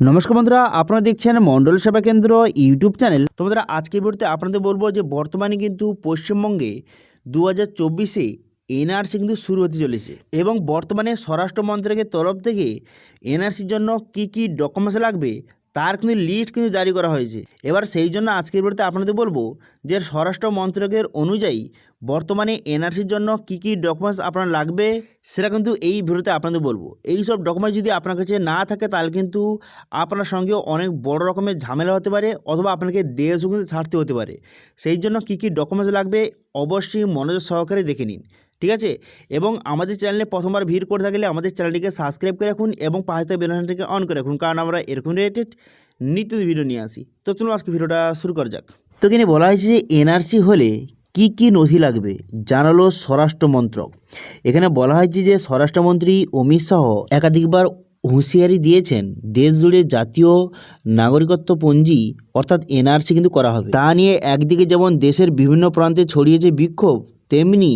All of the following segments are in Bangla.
নমস্কার বন্ধুরা, আপনারা দেখছেন মণ্ডল সেবা কেন্দ্র ইউটিউব চ্যানেল। তোমাদের আজকের ভিডিওতে আপনাদের বলব যে, বর্তমানে কিন্তু পশ্চিমবঙ্গে দু হাজার চব্বিশে এনআরসি কিন্তু শুরু হতে চলেছে এবং বর্তমানে স্বরাষ্ট্র মন্ত্রকের তরফ থেকে এনআরসির জন্য কি কি ডকুমেন্টস লাগবে তার কিন্তু লিস্ট কিন্তু জারি করা হয়েছে। এবার সেই জন্য আজকের ভিডিওতে আপনাদের বলব যে, স্বরাষ্ট্র মন্ত্রকের অনুযায়ী বর্তমানে এনআরসির জন্য কি কি ডকুমেন্টস আপনার লাগবে, সেটা কিন্তু এই ভিডিওতে আপনাদের বলব। এই সব ডকুমেন্টস যদি আপনার কাছে না থাকে, তাহলে কিন্তু আপনার সঙ্গে অনেক বড় রকমের ঝামেলা হতে পারে, অথবা আপনাকে দেশও কিন্তু ছাড়তে হতে পারে। সেই জন্য কী কী ডকুমেন্টস লাগবে, অবশ্যই মনোযোগ সহকারে দেখে নিন, ঠিক আছে? এবং আমাদের চ্যানেলে প্রথমবার ভিড় করে থাকলে আমাদের চ্যানেলটিকে সাবস্ক্রাইব করে রাখুন এবং পাশে থাকা বেলনটিকে অন করে রাখুন, কারণ আমরা এরকম রিলেটেড নিত্য ভিডিও নিয়ে আসি। তো চলুন আজকে ভিডিওটা শুরু করা যাক। তো এখানে বলা হয়েছে যে এনআরসি হলে কি কি নথি লাগবে? জানালো স্বরাষ্ট্রমন্ত্রক। এখানে বলা হয়েছে যে স্বরাষ্ট্রমন্ত্রী অমিত শাহ একাধিকবার হুঁশিয়ারি দিয়েছেন দেশ জুড়ে জাতীয় নাগরিকত্ব পঞ্জি অর্থাৎ এনআরসি কিন্তু করা হবে। তা নিয়ে একদিকে যেমন দেশের বিভিন্ন প্রান্তে ছড়িয়েছে বিক্ষোভ, তেমনি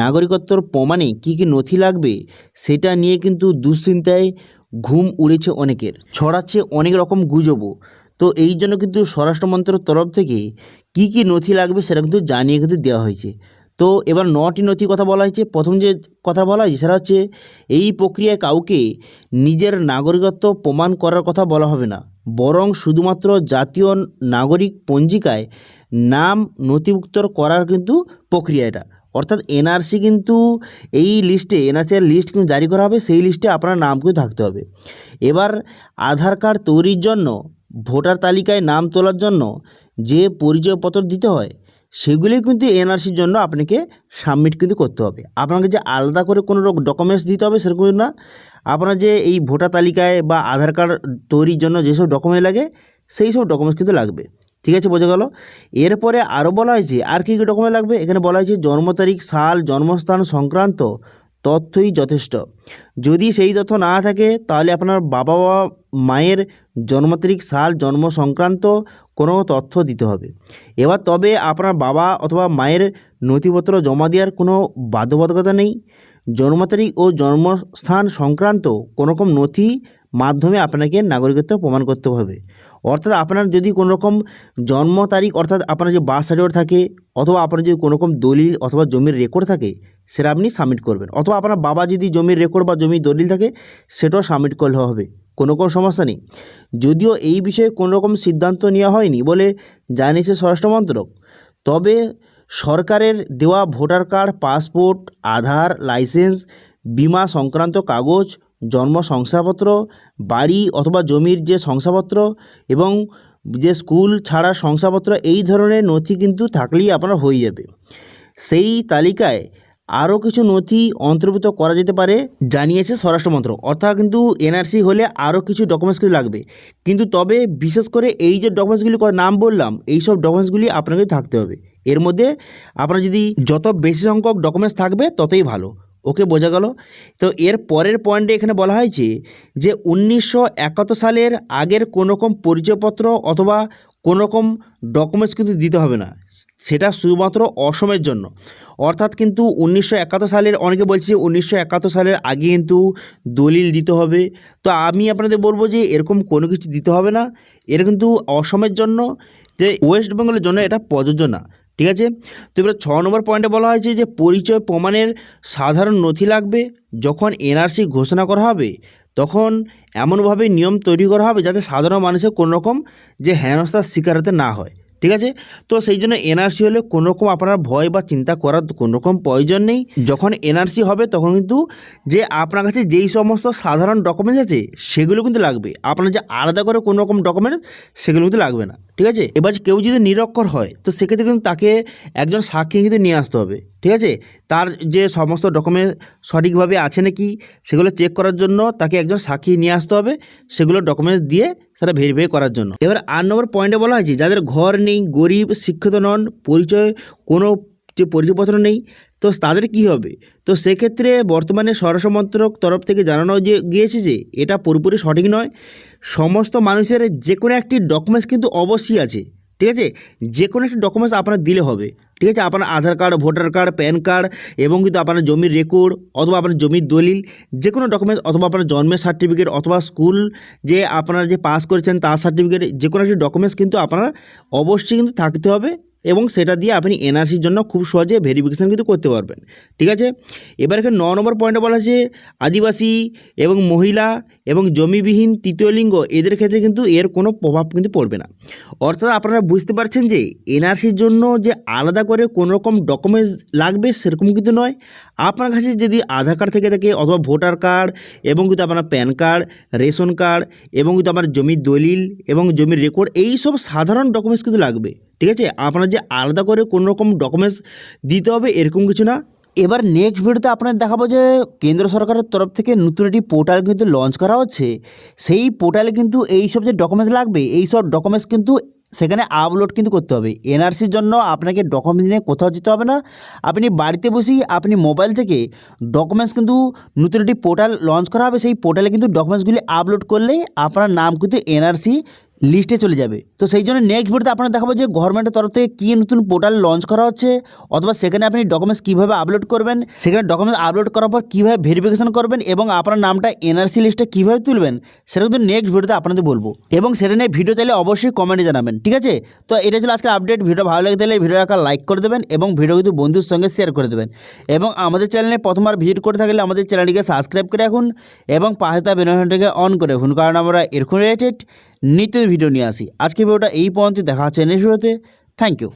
নাগরিকত্বর প্রমাণে কী কী নথি লাগবে সেটা নিয়ে কিন্তু দুশ্চিন্তায় ঘুম উড়েছে অনেকের। ছড়াচ্ছে অনেক রকম গুজবও। তো এই জন্য কিন্তু স্বরাষ্ট্র স্বরাষ্ট্রমন্ত্রের তরফ থেকে কী কী নথি লাগবে সেটা কিন্তু জানিয়ে কিন্তু দেওয়া হয়েছে। তো এবার নটি নথি কথা বলা হয়েছে। প্রথম যে কথা বলা হয়েছে সেটা হচ্ছে, এই প্রক্রিয়ায় কাউকে নিজের নাগরিকত্ব প্রমাণ করার কথা বলা হবে না। বরং শুধুমাত্র জাতীয় নাগরিক পঞ্জিকায় নাম নথিভুক্ত করার কিন্তু প্রক্রিয়া এটা। অর্থাৎ এনআরসি কিন্তু এই লিস্টে, এনআরসি লিস্ট কিন্তু জারি করা হবে। সেই লিস্টে আপনার নাম কিন্তু থাকতে হবে। এবার আধার কার্ড তৈরির জন্য ভোটার তালিকায় নাম তোলার জন্য যে পরিচয়পত্র দিতে হয় সেগুলি কিন্তু এনআরসির জন্য আপনাকে সাবমিট কিন্তু করতে হবে। আপনাকে যে আলাদা করে কোনো রকম ডকুমেন্টস দিতে হবে সেরকম না। আপনার যে এই ভোটার তালিকায় বা আধার কার্ড তৈরির জন্য যেসব ডকুমেন্ট লাগে, সেই সব ডকুমেন্টস কিন্তু লাগবে। ঠিক আছে, বোঝা গেল? এরপরে আরও বলা হয়েছে, আর কী কী ডকুমেন্ট লাগবে? এখানে বলা হয়েছে জন্ম তারিখ, সাল, জন্মস্থান সংক্রান্ত তথ্যই যথেষ্ট। যদি সেই তথ্য না থাকে, তাহলে আপনার বাবা বা মায়ের জন্মতারিখ সাল জন্ম সংক্রান্ত কোনো তথ্য দিতে হবে। এবার তবে আপনার বাবা অথবা মায়ের নথিপত্র জমা দেওয়ার কোনো বাধ্যবাধকতা নেই। জন্ম তারিখ ও জন্মস্থান সংক্রান্ত কোনো রকম নথি মাধ্যমে আপনাকে নাগরিকত্ব প্রমাণ করতে হবে। অর্থাৎ আপনার যদি কোনো রকম জন্ম তারিখ, অর্থাৎ আপনার যে বার্থ সার্টিফিকেট থাকে, অথবা আপনার যদি কোনো রকম দলিল অথবা জমির রেকর্ড থাকে, সেটা আপনি সাবমিট করবেন। অথবা আপনার বাবা যদি জমির রেকর্ড বা জমির দলিল থাকে, সেটাও সাবমিট করলে হবে। কোনো কোনো সমস্যা নেই। যদিও এই বিষয়ে কোনো রকম সিদ্ধান্ত নেওয়া হয়নি বলে জানিয়েছে স্বরাষ্ট্র মন্ত্রক, তবে সরকারের দেওয়া voter card, passport, Aadhaar, license, বিমা সংক্রান্ত কাগজ জন্ম শংসাপত্র বাড়ি অথবা জমির যে শংসাপত্র এবং যে স্কুল ছাড়া শংসাপত্র, এই ধরনের নথি কিন্তু থাকলেই আপনার হয়ে যাবে। সেই তালিকায় আরও কিছু নথি অন্তর্ভুক্ত করা যেতে পারে, জানিয়েছে স্বরাষ্ট্র মন্ত্রক। অর্থাৎ কিন্তু এনআরসি হলে আরও কিছু ডকুমেন্টস কিছু লাগবে। কিন্তু তবে বিশেষ করে এই যে ডকুমেন্টসগুলি নাম বললাম এই সব ডকুমেন্টসগুলি আপনাকে থাকতে হবে। এর মধ্যে আপনার যদি যত বেশি সংখ্যক ডকুমেন্টস থাকবে, ততই ভালো। ওকে বোঝা গেল। তো এর পরের পয়েন্টে এখানে বলা হয়েছে যে উনিশশো একাত্তর সালের আগের কোনো রকম পরিচয়পত্র অথবা কোনো রকম ডকুমেন্টস কিন্তু দিতে হবে না। সেটা শুধুমাত্র অসমের জন্য। অর্থাৎ কিন্তু উনিশশো একাত্তর সালের, অনেকে বলছে যে উনিশশো একাত্তর সালের আগে কিন্তু দলিল দিতে হবে। তো আমি আপনাদের বলব যে এরকম কোনো কিছু দিতে হবে না। এর কিন্তু অসমের জন্য, যে ওয়েস্ট বেঙ্গলের জন্য এটা প্রযোজ্য না। ঠিক আছে? তো এবার ছ নম্বর পয়েন্টে বলা হয়েছে যে পরিচয় প্রমাণের সাধারণ নথি লাগবে। যখন এনআরসি ঘোষণা করা হবে, তখন এমনভাবে নিয়ম তৈরি করা হবে যাতে সাধারণ মানুষের কোনোরকম যে হেনস্থার শিকার হতে না হয়। ঠিক আছে? তো সেই জন্য এনআরসি হলে কোনো রকম আপনার ভয় বা চিন্তা করার কোনো রকম প্রয়োজন নেই। যখন এনআরসি হবে তখন কিন্তু যে আপনার কাছে যেই সমস্ত সাধারণ ডকুমেন্টস আছে, সেগুলো কিন্তু লাগবে। আপনার যে আলাদা করে কোনো রকম ডকুমেন্টস সেগুলো কিন্তু লাগবে না। ঠিক আছে? এবার কেউ যদি নিরক্ষর হয়, তো সেক্ষেত্রে কিন্তু তাকে একজন সাক্ষী কিন্তু নিয়ে আসতে হবে। ঠিক আছে? তার যে সমস্ত ডকুমেন্ট সঠিকভাবে আছে নাকি, সেগুলো চেক করার জন্য তাকে একজন সাক্ষী নিয়ে আসতে হবে। সেগুলো ডকুমেন্টস দিয়ে সেটা ভেরিফাই করার জন্য। এবার আট নম্বর পয়েন্টে বলা হয়েছে, যাদের ঘর নেই, গরিব, শিক্ষিত নন, পরিচয়, কোনো যে পরিচয়পত্র নেই, তো তাদের কি হবে? তো সেক্ষেত্রে বর্তমানে স্বরাষ্ট্র মন্ত্রক তরফ থেকে জানানো যে, গিয়েছে যে, এটা পুরোপুরি সঠিক নয়। সমস্ত মানুষের যে কোনো একটি ডকুমেন্টস কিন্তু অবশ্যই আছে, ঠিক আছে? যে কোনো একটি ডকুমেন্টস আপনার দিলে হবে। ঠিক আছে? আপনার Aadhaar card, voter card, PAN card এবং কিন্তু আপনার জমির রেকর্ড অথবা আপনার জমির দলিল যে কোনো ডকুমেন্টস অথবা আপনার জন্মের সার্টিফিকেট অথবা স্কুল যে আপনারা যে পাস করেছেন তার সার্টিফিকেট যে কোনো একটি ডকুমেন্টস কিন্তু আপনার অবশ্যই কিন্তু থাকতে হবে। এবং সেটা দিয়ে আপনি এনআরসির জন্য খুব সহজে ভেরিফিকেশান কিন্তু করতে পারবেন। ঠিক আছে? এবার এখানে ন নম্বর পয়েন্টে বলা আছে আদিবাসী এবং মহিলা এবং জমিবিহীন তৃতীয় লিঙ্গ, এদের ক্ষেত্রে কিন্তু এর কোনো প্রভাব কিন্তু পড়বে না। অর্থাৎ আপনারা বুঝতে পারছেন যে এনআরসির জন্য যে আলাদা করে কোনো রকম ডকুমেন্টস লাগবে সেরকম কিন্তু নয়। আপনার কাছে যদি আধার কার্ড থেকে থাকে অথবা ভোটার কার্ড এবং কিন্তু আপনার প্যান কার্ড, রেশন কার্ড এবং কিন্তু আমার জমির দলিল এবং জমির রেকর্ড এই সব সাধারণ ডকুমেন্টস কিন্তু লাগবে। ঠিক আছে? আপনার যে আলাদা করে কোনো রকম ডকুমেন্টস দিতে হবে এরকম কিছু না। এবার নেক্সট ভিডিওতে আপনাদের দেখাবো যে কেন্দ্র সরকারের তরফ থেকে নতুন একটি পোর্টাল কিন্তু লঞ্চ করা হচ্ছে। সেই পোর্টালে কিন্তু এই সব যে ডকুমেন্টস লাগবে এই সব ডকুমেন্টস কিন্তু সেখানে আপলোড কিন্তু করতে হবে। এনআরসির জন্য আপনাকে ডকুমেন্টস নিয়ে কোথাও যেতে হবে না। আপনি বাড়িতে বসেই আপনি মোবাইল থেকে ডকুমেন্টস কিন্তু নতুন একটি পোর্টাল লঞ্চ করা হবে। সেই পোর্টালে কিন্তু ডকুমেন্টসগুলি আপলোড করলে আপনার নাম কিন্তু এনআরসি লিস্টে চলে যাবে। তো সেই জন্য নেক্সট ভিডিওতে আপনারা দেখাবো যে গভর্নমেন্টের তরফ থেকে কী নতুন পোর্টাল লঞ্চ করা হচ্ছে, অথবা সেখানে আপনি ডকুমেন্টস কীভাবে আপলোড করবেন, সেখানে ডকুমেন্টস আপলোড করার পর কীভাবে ভেরিফিকেশন করবেন এবং আপনার নামটা এনআরসি লিস্টে কীভাবে তুলবেন, সেটা কিন্তু নেক্সট ভিডিওতে আপনাদের বলব। এবং সেটা নিয়ে ভিডিও চাইলে অবশ্যই কমেন্টে জানাবেন, ঠিক আছে? তো এটা ছিল আজকে আপডেট ভিডিও ভালো লাগে তাহলে ভিডিও একটা লাইক করে দেবেন এবং ভিডিও কিন্তু বন্ধুর সঙ্গে শেয়ার করে দেবেন। এবং আমাদের চ্যানেলে প্রথমবার ভিজিট করে থাকলে আমাদের চ্যানেলটিকে সাবস্ক্রাইব করে রাখুন এবং পাশে বেনোঘনটাকে অন করে রাখুন, কারণ আমরা এরকম রিলেটেড নিত্য ভিডিও নিয়ে আসি। আজকে ভিডিওটা এই পর্যন্ত দেখা হচ্ছে নেক্সট থ্যাংক ইউ